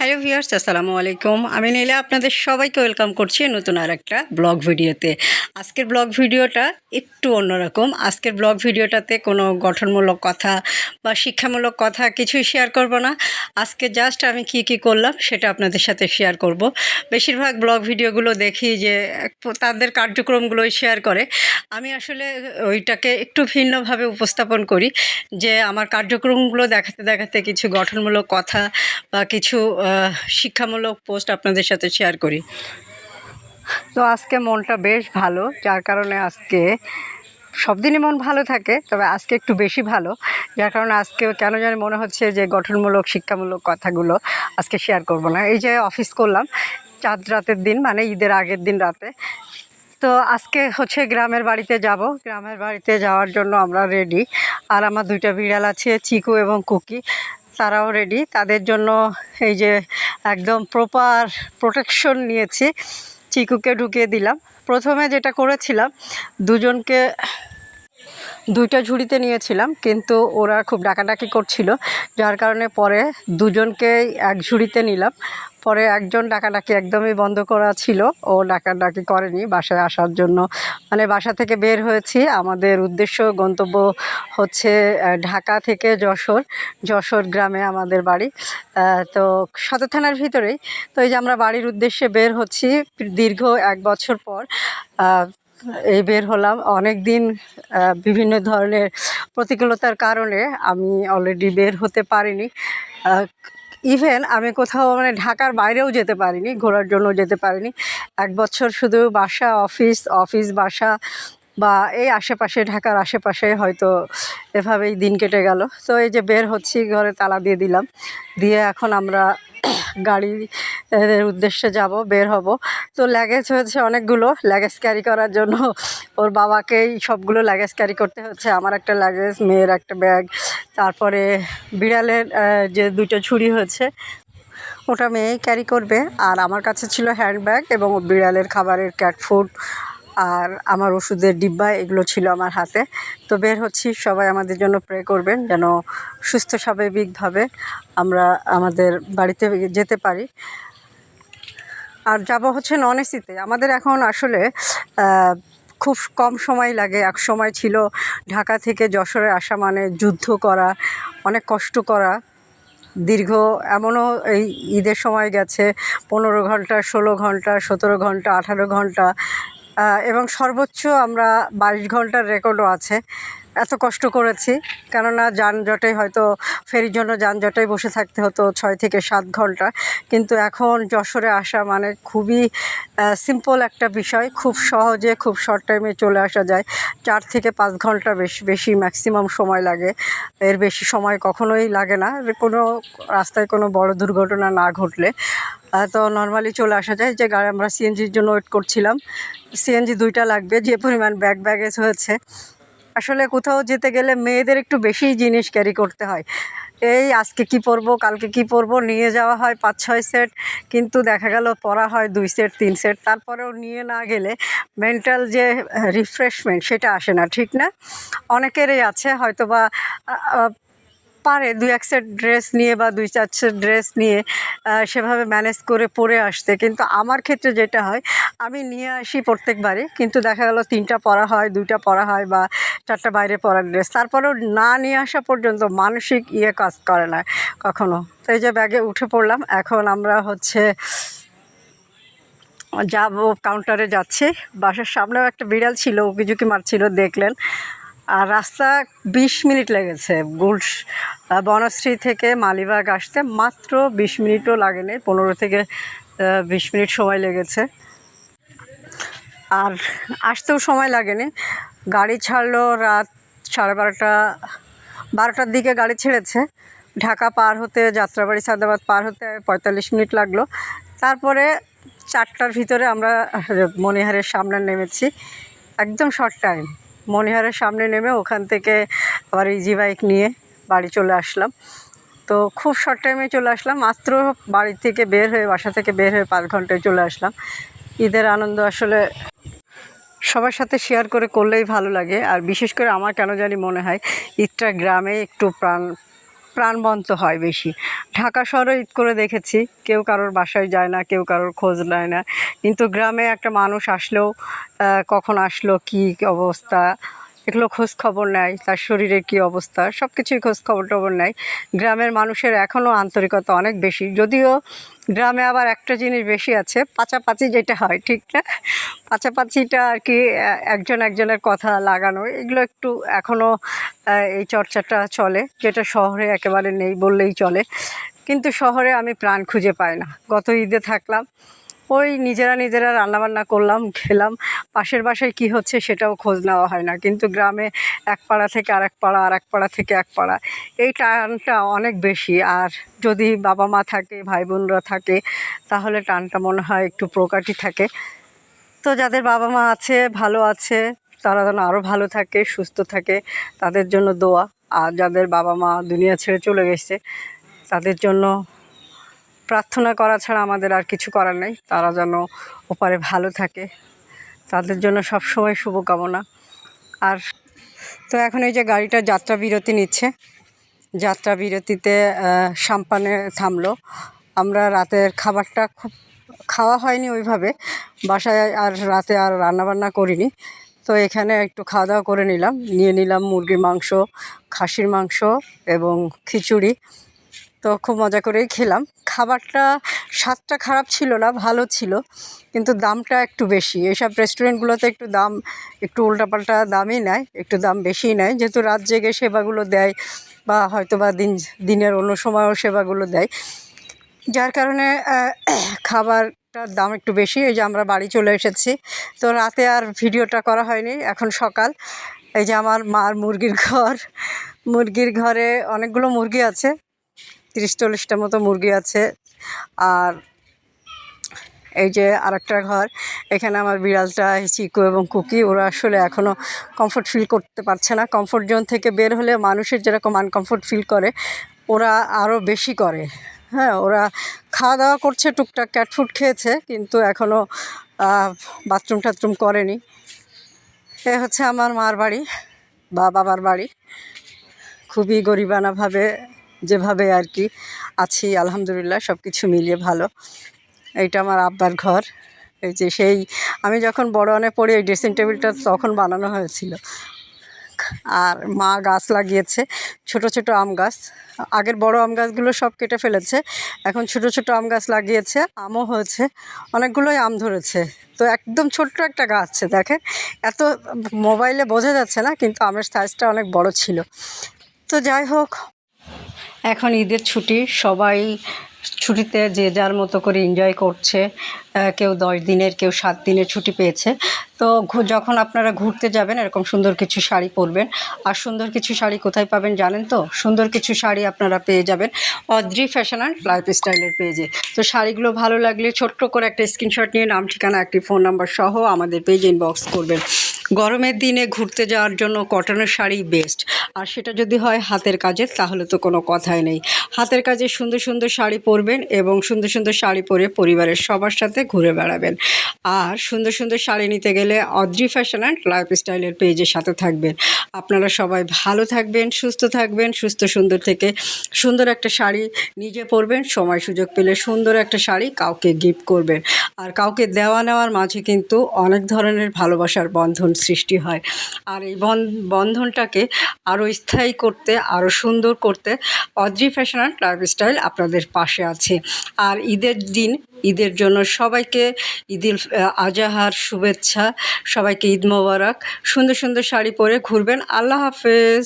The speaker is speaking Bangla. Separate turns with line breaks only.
হ্যালো ভিউয়ার্স, আসসালামু আলাইকুম। আমি নীলা, আপনাদের সবাইকে ওয়েলকাম করছি নতুন আর একটা ব্লগ ভিডিওতে। আজকের ব্লগ ভিডিওটা একটু অন্যরকম। আজকের ব্লগ ভিডিওটাতে কোনো গঠনমূলক কথা বা শিক্ষামূলক কথা কিছুই শেয়ার করব না। আজকে জাস্ট আমি কি কি করলাম সেটা আপনাদের সাথে শেয়ার করব। বেশিরভাগ ব্লগ ভিডিওগুলো দেখি যে, তাদের কার্যক্রমগুলোই শেয়ার করে। আমি আসলে ওইটাকে একটু ভিন্নভাবে উপস্থাপন করি যে, আমার কার্যক্রমগুলো দেখাতে দেখাতে কিছু গঠনমূলক কথা বা কিছু শিক্ষামূলক পোস্ট আপনাদের সাথে শেয়ার করি। তো আজকে মনটা বেশ ভালো, যার কারণে আজকে সব দিনই মন ভালো থাকে, তবে আজকে একটু বেশি ভালো। যার কারণে আজকে কেন জানি মনে হচ্ছে যে গঠনমূলক, শিক্ষামূলক কথাগুলো আজকে শেয়ার করব না। এই যে অফিস করলাম, চাঁদ রাতের দিন মানে ঈদের আগের দিন রাতে। তো আজকে হচ্ছে গ্রামের বাড়িতে যাব। গ্রামের বাড়িতে যাওয়ার জন্য আমরা রেডি আর আমার দুইটা বিড়াল আছে, চিকু এবং কুকি। তারাও রেডি তাদের জন্য এই যে একদম প্রপার প্রোটেকশন নিয়েছি। চিকুকে ঢুকিয়ে দিলাম। প্রথমে যেটা করেছিলাম, দুজনকে দুইটা ঝুড়িতে নিয়েছিলাম, কিন্তু ওরা খুব ডাকাডাকি করছিল। যার কারণে পরে দুজনকেই এক ঝুড়িতে নিলাম। পরে একজন ডাকাডাকি একদমই বন্ধ করা ছিল, ও ডাকাডাকি করেনি বাসায় আসার জন্য। মানে বাসা থেকে বের হয়েছি। আমাদের উদ্দেশ্য, গন্তব্য হচ্ছে ঢাকা থেকে যশোর যশোর গ্রামে আমাদের বাড়ি। তো সদর থানার ভিতরেই। তো এই যে আমরা বাড়ির উদ্দেশ্যে বের হচ্ছি, দীর্ঘ এক বছর পর এই বের হলাম। অনেক দিন বিভিন্ন ধরনের প্রতিকূলতার কারণে আমি অলরেডি বের হতে পারিনি। ইভেন আমি কোথাও মানে ঢাকার বাইরেও যেতে পারিনি, ঘোরার জন্য যেতে পারিনি। এক বছর শুধু বাসা অফিস অফিস বাসা বা এই আশেপাশে, ঢাকার আশেপাশে হয়তো এভাবেই দিন কেটে গেল। তো এই যে বের হচ্ছি, ঘরে তালা দিয়ে দিলাম। দিয়ে এখন আমরা গাড়ি এর উদ্দেশ্যে যাব, বের হব। তো লাগেজ হয়েছে অনেকগুলো লাগেজ ক্যারি করার জন্য। ওর বাবাকেই সবগুলো লাগেজ ক্যারি করতে হচ্ছে। আমার একটা লাগেজ মেয়ের একটা ব্যাগ তারপরে বিড়ালের যে দুটো ছুরি হয়েছে, ওটা মেয়েই ক্যারি করবে। আর আমার কাছে ছিল হ্যান্ড ব্যাগ এবং বিড়ালের খাবারের ক্যাট ফুড আর আমার ওষুধের ডিব্বা, এগুলো ছিল আমার হাতে। তো বের হচ্ছি, সবাই আমাদের জন্য প্রে করবেন যেন সুস্থ, স্বাভাবিকভাবে আমরা আমাদের বাড়িতে যেতে পারি। আর যাব হচ্ছে নন এসিতে আমাদের এখন আসলে খুব কম সময় লাগে। এক সময় ছিল ঢাকা থেকে যশোরে আসা মানে যুদ্ধ করা, অনেক কষ্ট করা। দীর্ঘ এমনও এই ঈদের সময় গেছে, পনেরো ঘণ্টা, ষোলো ঘণ্টা, সতেরো ঘণ্টা, আঠারো ঘণ্টা। এবং সর্বোচ্চ আমরা বাইশ ঘণ্টার রেকর্ডও আছে। এত কষ্ট করেছি। কেননা যানজটে হয়তো ফেরির জন্য যানজটে বসে থাকতে হতো ছয় থেকে সাত ঘণ্টা। কিন্তু এখন যশোরে আসা মানে খুবই সিম্পল একটা বিষয়। খুব সহজে, খুব শর্ট টাইমে চলে আসা যায়। চার থেকে পাঁচ ঘণ্টা বেশি বেশি ম্যাক্সিমাম সময় লাগে। এর বেশি সময় কখনোই লাগে না। কোনো রাস্তায় কোনো বড় দুর্ঘটনা না ঘটলে। তো নর্মালি চলে আসা যায় যে গাড়ি আমরা সিএনজির জন্য ওয়েট করছিলাম। সিএনজি দুইটা লাগবে যে পরিমাণ ব্যাগ ব্যাগেজ হয়েছে। আসলে কোথাও যেতে গেলে মেয়েদের একটু বেশি জিনিস ক্যারি করতে হয়। এই আজকে কি পরবো কালকে কি পরবো নিয়ে যাওয়া হয় পাঁচ ছয় সেট কিন্তু দেখা গেল পরা হয় দুই সেট তিন সেট তারপরেও নিয়ে না গেলে মেন্টাল যে রিফ্রেশমেন্ট সেটা আসে না ঠিক না? অনেকেরই আছে হয়তো বা আহ, আহ, পারে, দুই এক সেট ড্রেস নিয়ে বা দুই চার সেট ড্রেস নিয়ে সেভাবে ম্যানেজ করে পরে আসতে। কিন্তু আমার ক্ষেত্রে যেটা হয়, আমি নিয়ে আসি প্রত্যেকবারই, কিন্তু দেখা গেল তিনটা পরা হয়, দুইটা পরা হয় বা চারটা বাইরে পরার ড্রেস তারপরেও না নিয়ে আসা পর্যন্ত মানসিক ইয়ে কাজ করে না কখনো। তো এই যে ব্যাগে উঠে পড়লাম, এখন আমরা হচ্ছে যাব কাউন্টারে যাচ্ছি। বাসার সামনেও একটা বিড়াল ছিল উকি ঝুঁকি মারছিল দেখলেন। আর রাস্তা বিশ মিনিট লেগেছে। আহ, বনশ্রী থেকে মালিবাগ আসতে মাত্র বিশ মিনিটও লাগেনি পনেরো থেকে বিশ মিনিট সময় লেগেছে। আর আসতেও সময় লাগেনি। গাড়ি ছাড়লো রাত সাড়ে বারোটা বারোটার দিকে গাড়ি ছেড়েছে। ঢাকা পার হতে যাত্রাবাড়ি সাদাবাদ পার হতে পঁয়তাল্লিশ মিনিট লাগল। তারপরে চারটার ভিতরে আমরা মনিহারের সামনে নেমেছি। একদম শর্ট টাইম মনিহারের সামনে নেমে ওখান থেকে আবার ইজি বাইক নিয়ে বাড়ি চলে আসলাম। তো খুব শর্ট টাইমে চলে আসলাম, মাত্র বাড়ি থেকে বের হয়ে, বাসা থেকে বের হয়ে পাঁচ ঘন্টায় চলে আসলাম। ঈদের আনন্দ আসলে সবার সাথে শেয়ার করে করলেই ভালো লাগে। আর বিশেষ করে আমার কেন জানি মনে হয়, ঈদটা গ্রামে একটু প্রাণ প্রাণবন্ত হয় বেশি। ঢাকা শহরে ঈদ করে দেখেছি, কেউ কারোর বাসায় যায় না, কেউ কারোর খোঁজ নেয় না। কিন্তু গ্রামে একটা মানুষ আসলেও কখন আসলো, কি অবস্থা এগুলো খোঁজ খবর নেয়, তার শরীরের কী অবস্থা সব কিছুই খোঁজ খবর টবর নেয়। গ্রামের মানুষের এখনও আন্তরিকতা অনেক বেশি। যদিও গ্রামে আবার একটা জিনিস বেশি আছে, পাচাপাচি যেটা হয়, ঠিক না? পাচাপাচিটা আর কি একজন একজনের কথা লাগানো, এগুলো একটু এখনও এই চর্চাটা চলে, যেটা শহরে একেবারে নেই বললেই চলে। কিন্তু শহরে আমি প্রাণ খুঁজে পাই না। গত ঈদে থাকলাম ওই নিজেরা নিজেরা রান্নাবান্না করলাম, খেলাম। পাশের বাসায় কী হচ্ছে সেটাও খোঁজ নেওয়া হয় না। কিন্তু গ্রামে এক পাড়া থেকে আরেক পাড়া আর এক পাড়া থেকে এক পাড়া। এই টানটা অনেক বেশি। আর যদি বাবা মা থাকে, ভাই বোনরা থাকে, তাহলে টানটা মনে হয় একটু প্রকারই থাকে। তো যাদের বাবা মা আছে, ভালো আছে, তারা যেন আরও ভালো থাকে, সুস্থ থাকে, তাদের জন্য দোয়া। আর যাদের বাবা মা দুনিয়া ছেড়ে চলে গেছে, তাদের জন্য প্রার্থনা করা ছাড়া আমাদের আর কিছু করার নেই। তারা যেন ওপারে ভালো থাকে। তাদের জন্য সবসময় শুভকামনা। আর তো এখন এই যে গাড়িটা যাত্রা বিরতি নিচ্ছে। যাত্রা বিরতিতে সাম্পানে থামলো। আমরা রাতের খাবারটা খুব খাওয়া হয়নি ওইভাবে। বাসায় আর রাতে আর রান্নাবান্না করিনি। তো এখানে একটু খাওয়া দাওয়া করে নিলাম। নিয়ে নিলাম মুরগির মাংস, খাসির মাংস এবং খিচুড়ি। তো খুব মজা করেই খেলাম। খাবারটা স্বাদটা খারাপ ছিল না, ভালো ছিল, কিন্তু দামটা একটু বেশি। এইসব রেস্টুরেন্টগুলোতে একটু দাম, একটু উল্টাপাল্টা দামই নেয়, একটু দাম বেশিই নেয়। যেহেতু রাত জেগে সেবাগুলো দেয় বা হয়তো বা দিন, দিনের অন্য সময়ও সেবাগুলো দেয়। যার কারণে খাবারটার দাম একটু বেশি। এই যে আমরা বাড়ি চলে এসেছি। তো রাতে আর ভিডিওটা করা হয়নি, এখন সকাল। এই যে আমার মার মুরগির ঘর। মুরগির ঘরে অনেকগুলো মুরগি আছে। তিরিশ চল্লিশটা মতো মুরগি আছে। আর এই যে আরেকটা ঘর, এখানে আমার বিড়ালটা, চিকু এবং কুকি, ওরা আসলে এখনও কমফোর্ট ফিল করতে পারছে না। কমফোর্ট জোন থেকে বের হলে মানুষের যেরকম আনকমফোর্ট ফিল করে, ওরা আরও বেশি করে। হ্যাঁ ওরা খাওয়া দাওয়া করছে, টুকটাক ক্যাট ফুড খেয়েছে, কিন্তু এখনও বাথরুম টাথরুম করেনি। এ হচ্ছে আমার মার বাড়ি বা বাবার বাড়ি। খুবই গরিবানাভাবে যেভাবে আর কি আছি, আলহামদুলিল্লাহ সব কিছু মিলিয়ে ভালো। এইটা আমার আব্বার ঘর। এই যে সেই, আমি যখন বড় অনে পড়ি, এই ড্রেসিং টেবিলটা তখন বানানো হয়েছিল। আর মা গাছ লাগিয়েছে, ছোট ছোট আম গাছ। আগের বড় আম গাছগুলো সব কেটে ফেলেছে, এখন ছোট ছোট আম গাছ লাগিয়েছে, আমও হয়েছে, অনেকগুলোই আম ধরেছে। তো একদম ছোট্ট একটা গাছ, দেখেন। এত মোবাইলে বোঝা যাচ্ছে না, কিন্তু আমের সাইজটা অনেক বড় ছিল। তো যাই হোক এখন ঈদের ছুটি, সবাই ছুটিতে যে যার মতো করে এনজয় করছে কেউ দশ দিনের, কেউ সাত দিনের ছুটি পেয়েছে। তো যখন আপনারা ঘুরতে যাবেন, এরকম সুন্দর কিছু শাড়ি পরবেন। আর সুন্দর কিছু শাড়ি কোথায় পাবেন জানেন তো? সুন্দর কিছু শাড়ি আপনারা পেয়ে যাবেন অদ্রি ফ্যাশন অ্যান্ড লাইফ স্টাইলের পেজে। তো শাড়িগুলো ভালো লাগলে ছোট্ট করে একটা স্ক্রিনশট নিয়ে, নাম, ঠিকানা, একটি ফোন নাম্বার সহ আমাদের পেজে ইনবক্স করবেন। গরমের দিনে ঘুরতে যাওয়ার জন্য কটনের শাড়ি বেস্ট আর সেটা যদি হয় হাতের কাজের, তাহলে তো কোনো কথাই নেই। হাতের কাজে সুন্দর সুন্দর শাড়ি পরবেন এবং সুন্দর সুন্দর শাড়ি পরে পরিবারের সবার সাথে ঘুরে বেড়াবেন। আর সুন্দর সুন্দর শাড়ি নিতে গেলে অদ্রি ফ্যাশন অ্যান্ড লাইফস্টাইলের পেজের সাথে থাকবেন। আপনারা সবাই ভালো থাকবেন, সুস্থ থাকবেন, সুস্থ সুন্দর থেকে সুন্দর একটা শাড়ি নিজে পরবেন, সময় সুযোগ পেলে সুন্দর একটা শাড়ি কাউকে গিফট করবেন। আর কাউকে দেওয়া নেওয়ার মাঝে কিন্তু অনেক ধরনের ভালোবাসার বন্ধন সৃষ্টি হয়। আর এই বন- বন্ধনটাকে আরও স্থায়ী করতে আরও সুন্দর করতে অদ্রি ফ্যাশন অ্যান্ড লাইফস্টাইল আপনাদের পাশে আছে। আর ঈদের দিন, ঈদের জন্য সবাইকে ঈদুল আজাহার শুভেচ্ছা, সবাইকে ঈদ মোবারক, সুন্দর সুন্দর শাড়ি পরে ঘুরবেন। আল্লাহ হাফেজ